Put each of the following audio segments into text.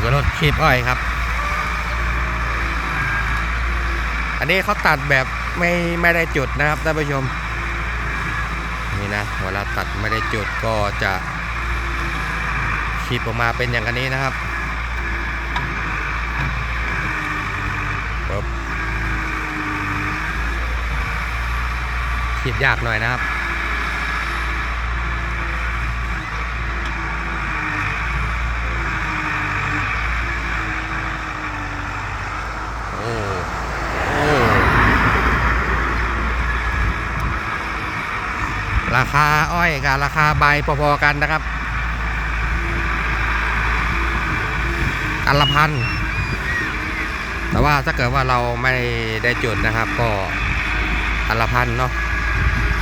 อยู่กับรถคีบอ้อยครับ อันนี้เขาตัดแบบไม่ไม่ได้จุดนะครับท่านผู้ชม นี่นะเวลาตัดไม่ได้จุดก็จะคีบออกมาเป็นอย่างอันนี้นะครับคีบยากหน่อยนะครับ โอ้ โอ้ ราคาอ้อยกับราคาใบพอๆกันนะครับอันละพันแต่ว่าถ้าเกิดว่าเราไม่ได้จุดนะครับ ก็อันละพันเนาะ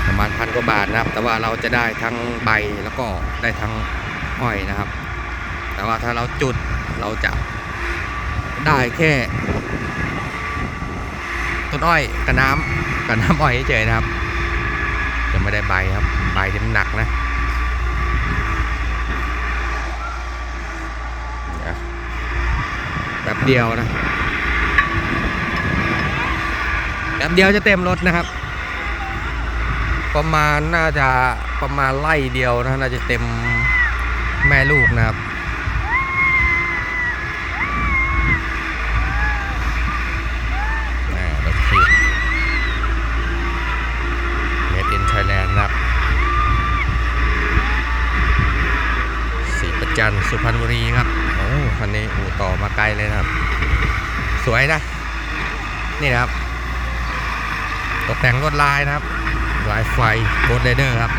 ประมาณพันกว่าบาทนะครับ แต่ว่าเราจะได้ทั้งใบแล้วก็ได้ทั้งอ้อยนะครับ แต่ว่าถ้าเราจุดเราจะได้แค่ต้นอ้อยกับน้ำกับน้ำอ้อยเฉยๆนะครับ จะไม่ได้ใบครับ ใบที่มันหนักนะแป๊บเดียวนะแป๊บเดียวจะเต็มรถนะครับ ประมาณน่าจะประมาณไล่เดียวนะน่าจะเต็มแม่ลูกนะครับ สีประจันสุพรรณบุรีครับโอ้คันนี้อู่ต่อมาไกลเลยนะครับ สวยนะ นี่นะครับ ตกแต่งรถลายนะครับลายไฟโกลเดเดอร์ครับ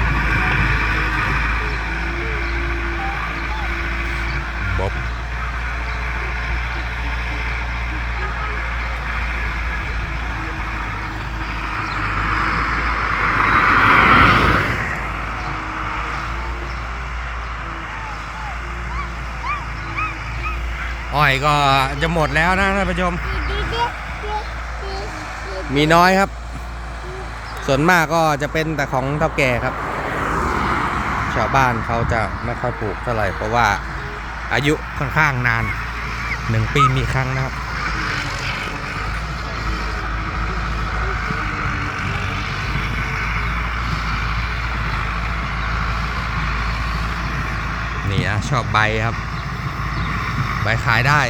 อบ อ้อยก็จะหมดแล้วนะท่านผู้ชม มีน้อยครับ ส่วนมากก็จะเป็นแต่ของเท่าแก่ครับ ชาวบ้านเขาจะไม่ค่อยปลูกเท่าไหร่เพราะว่าอายุค่อนข้างนานหนึ่งปีมีครั้งนะครับนี่นะชอบใบครับใบ ขายได้